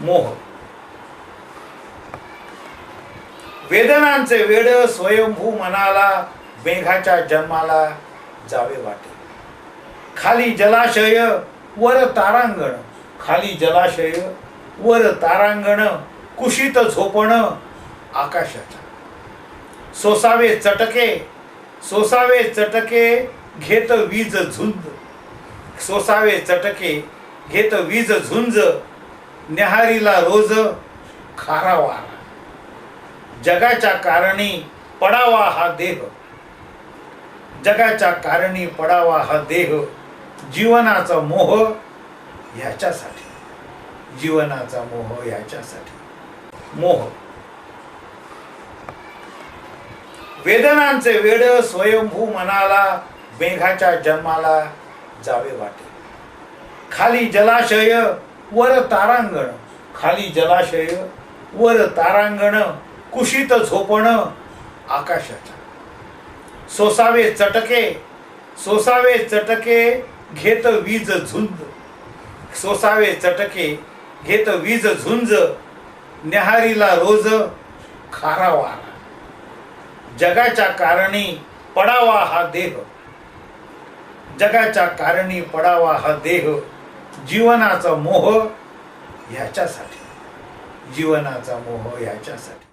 मोह. वेदनांचे वेड स्वयंभू मनाला मेघाच्या जन्माला जावे वाटे. खाली जलाशय वर तारांगण. खाली जलाशय वर तारांगण कुशीत झोपण आकाशाच्या. सोसावे चटके सोसावे चटके घेत वीज झुंज. सोसावे चटके घेत वीज झुंज न्याहारीला रोज खारा वारा जगाच्या कारणी पडावा हा देह. जगाच्या कारणी पडावा हा देह जीवनाचा मोह ह्याच्यासाठी जीवनाचा मोह ह्याच्यासाठी मोह. वेदनांचे वेड स्वयंभू मनाला मेघाच्या जन्माला जावे वाटे. खाली जलाशय वर तारांगण खाली जलाशय वर तारांगण कुशीत झोपण आकाशाच्या. सोसावे चटके सोसावे चटके घेत वीज झुंज. सोसावे चटके घेत वीज झुंज न्याहारीला रोज खारा वारा जगाच्या कारणी पडावा हा देह. जगाच्या कारणी पडावा हा देह. जीवनाचा मोह ह्याच्यासाठी जीवनाचा मोह ह्याच्यासाठी